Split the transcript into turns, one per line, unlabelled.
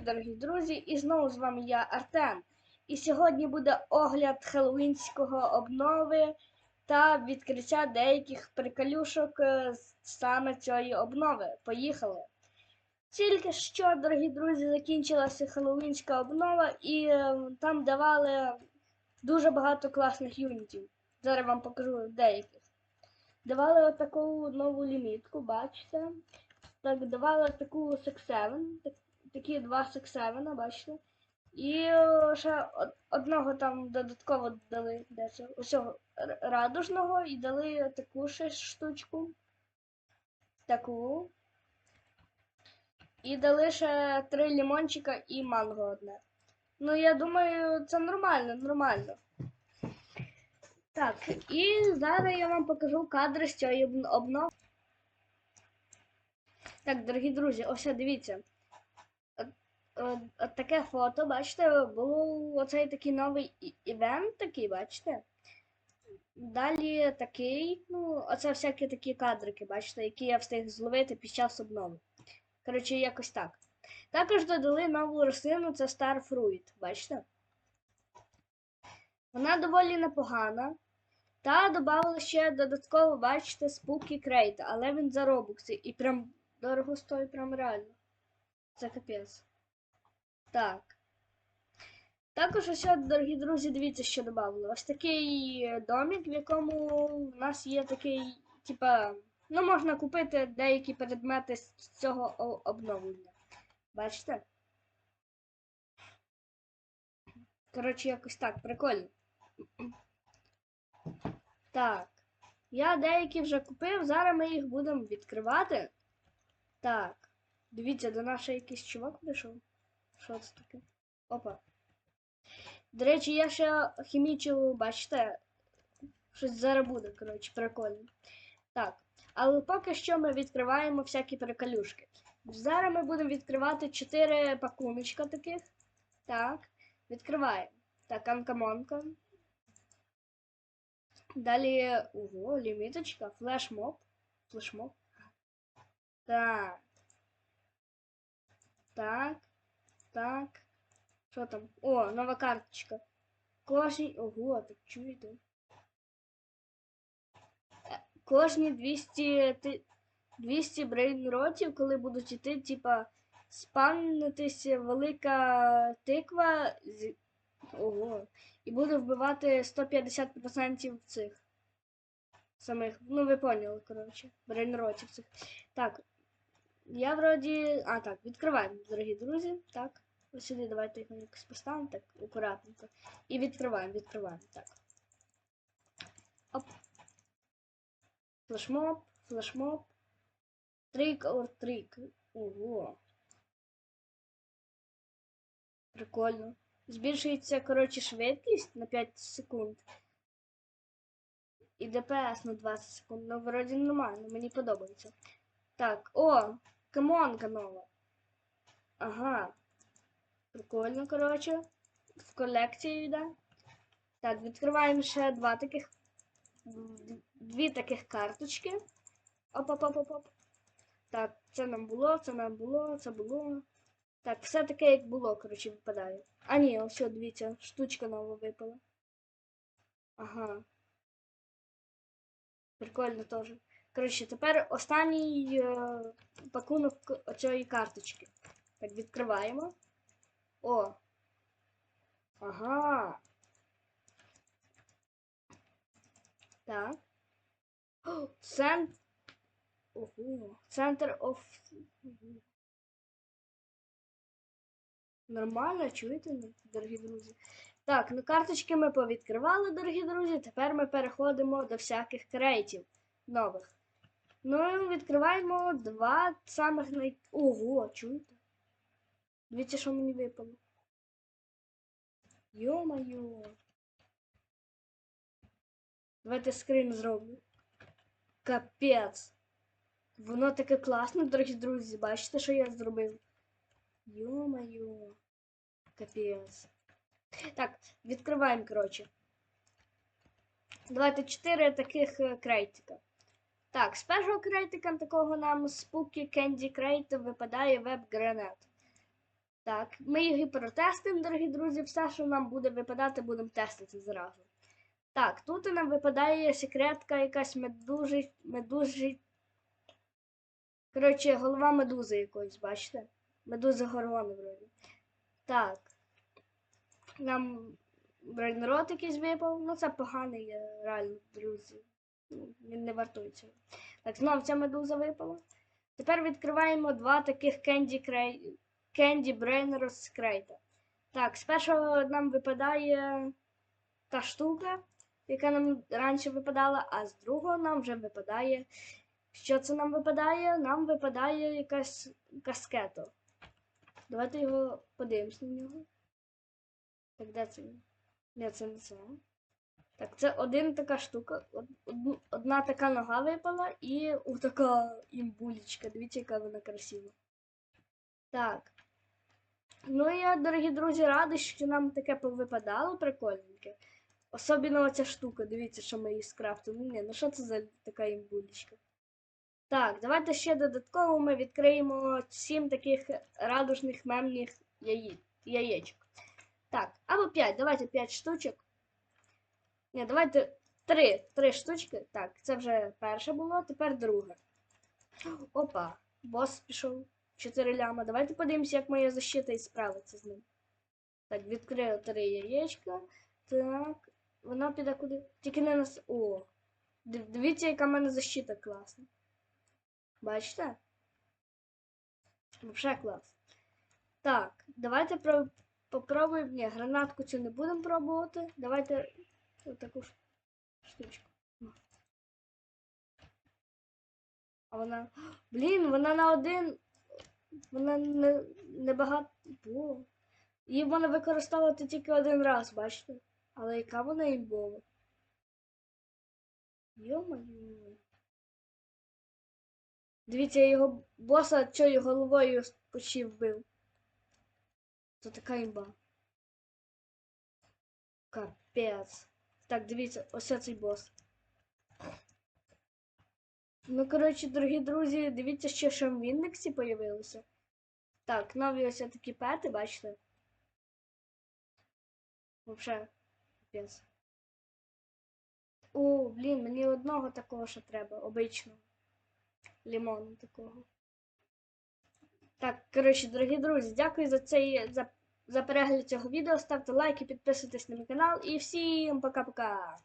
Привіт, дорогі друзі! І знову з вами я Артем. І сьогодні буде огляд хеллоуінського обнови та відкриття деяких приколюшок е, саме цієї обнови. Поїхали! Тільки що, дорогі друзі, закінчилася хеллоуінська обнова, і е, там давали дуже багато класних юнітів. Зараз вам покажу деяких. Давали отаку нову лімітку, бачите? Так, давали таку так, такі два Seven, бачите? І е, ще одного там додатково дали усього радужного і дали таку ще штучку. Таку. І дали ще три лімончика і манго одне. Ну, я думаю, це нормально, нормально. Так, і зараз я вам покажу кадри з цієї обн- обнови. Так, дорогі друзі, ось дивіться. От, таке фото, бачите, було оцей такий новий івент, такий, бачите? Далі такий, ну, оце всякі такі кадрики, бачите, які я встиг зловити під час обнови. Коротше, якось так. Також додали нову рослину, це Starfruit, бачите? Вона доволі непогана. Та додали ще додатково, бачите, Spooky Crate, але він за робокси і прям дорого стоїть, прям реально. Це капець. Так. Також ось, дорогі друзі, дивіться, що додали. Ось такий е, домик, в якому в нас є такий, типа, ну, можна купити деякі предмети з цього обновлення. Бачите? Коротше, якось так, прикольно. Так. Я деякі вже купив, зараз ми їх будемо відкривати. Так. Дивіться, до нас якийсь чувак прийшов. Що це таке? Опа. До речі, я ще хімічу, бачите, щось зараз буде, коротше, прикольно. Так. Але поки що ми відкриваємо всякі приколюшки. Зараз ми будемо відкривати 4 пакуночка таких. Так. Відкриваємо. Так, анкамонка. Далі. Ого, ліміточка, флешмоб. Флешмоб. Так. Так. Так. Що там? О, нова карточка. Кожні. Ого, так чуєте? Е, Кожні 200, ти- 200 брейнротів, коли будуть іти, типа, спавнитися велика тиква. з- Ого. І буде вбивати 150% цих самих. Ну, ви поняли, коротше. Брейнротів цих. Так. Я вроді. А, так, відкриваємо, дорогі друзі. Так. Ось сюди давайте якось поставимо, так, акуратненько. І відкриваємо, відкриваємо. Так. Оп. Флешмоб, флешмоб. Трик or трик. Ого. Прикольно. Збільшується, коротше, швидкість на 5 секунд. І ДПС на 20 секунд. Ну, вроді нормально, мені подобається. Так, о, камонка нова. Ага. Прикольно, коротше. В колекцію йде. Так, відкриваємо ще два таких. Дві таких карточки. Оп-оп-оп-оп-оп. Так, це нам було, це нам було, це було. Так, все таке, як було, коротше, випадає. А ні, ось, дивіться, штучка нова випала. Ага. Прикольно теж. Коротше, тепер останній е, пакунок цієї карточки. Так, відкриваємо. О. Ага. Так. О, Цент... Ого. Центр. Ого. Нормально, чуєте, дорогі друзі? Так, ну карточки ми повідкривали, дорогі друзі. Тепер ми переходимо до всяких крейтів нових. Ну відкриваємо два самих най... Ого, чуєте? Дивіться, що мені випало. Йо-моє. Давайте скрин зроблю. Капець. Воно таке класне, дорогі друзі. Бачите, що я зробив? Йо-моє. Капець. Так, відкриваємо, коротше. Давайте чотири таких е, крейтика. Так, з першого крейтика такого нам Spooky Candy Crate випадає веб-гранат. Так, ми і протестимо, дорогі друзі. Все, що нам буде випадати, будемо тестити зразу. Так, тут нам випадає секретка якась медужі. медужі. Коротше, голова медузи якоїсь, бачите? Медузи горгони вроді. Так. Нам брейнрот якийсь випав. Ну це поганий, е, реально, друзі. Ну, Він не вартує цього. Так, знову ця медуза випала. Тепер відкриваємо два таких Candy, Cray... Candy Brainrot з крейта. Так, спершу нам випадає та штука, яка нам раніше випадала, а з другого нам вже випадає. Що це нам випадає? Нам випадає якась каскето. Давайте його подивимось на нього. Так, де це? Ні, це не це. Так, це один така штука. Одна така нога випала і така імбулечка. Дивіться, яка вона красива. Так. Ну я, дорогі друзі, радий, що нам таке повипадало прикольненьке. Особливо оця штука, дивіться, що ми її скрафтили. Ні, ну що це за така імбулечка? Так, давайте ще додатково ми відкриємо сім таких радужних мемних яєчок. Так, або 5, давайте 5 штучок. Ні, давайте 3, 3 штучки. Так, це вже перше було, тепер друге. Опа, бос пішов. 4 ляма. Давайте подивимося, як моя защита і справиться з ним. Так, відкрию 3 яєчка. Так, вона піде куди? Тільки не нас. О! див- Дивіться, яка в мене защита класна. Бачите? Вообще клас. Так, давайте про... попробуємо. Ні, гранатку цю не будемо пробувати. Давайте отаку ж штучку. А вона. Блін, вона на один. Вона не, не багато. Бо. Її можна використовувати тільки один раз, бачите? Але яка вона імбова? Йо-моє. Дивіться, я його боса чою головою почти вбив. Це така імба. Капець. Так, дивіться, ось цей бос. Ну, коротше, дорогі друзі, дивіться, що ще в індексі появилося. Так, нові ось такі пети, бачите? Вообще, капець. О, блін, мені одного такого ще треба, обичного. Лімону такого. Так, коротше, дорогі друзі, дякую за цей за, за перегляд цього відео. Ставте лайки, підписуйтесь на мій канал і всім пока-пока!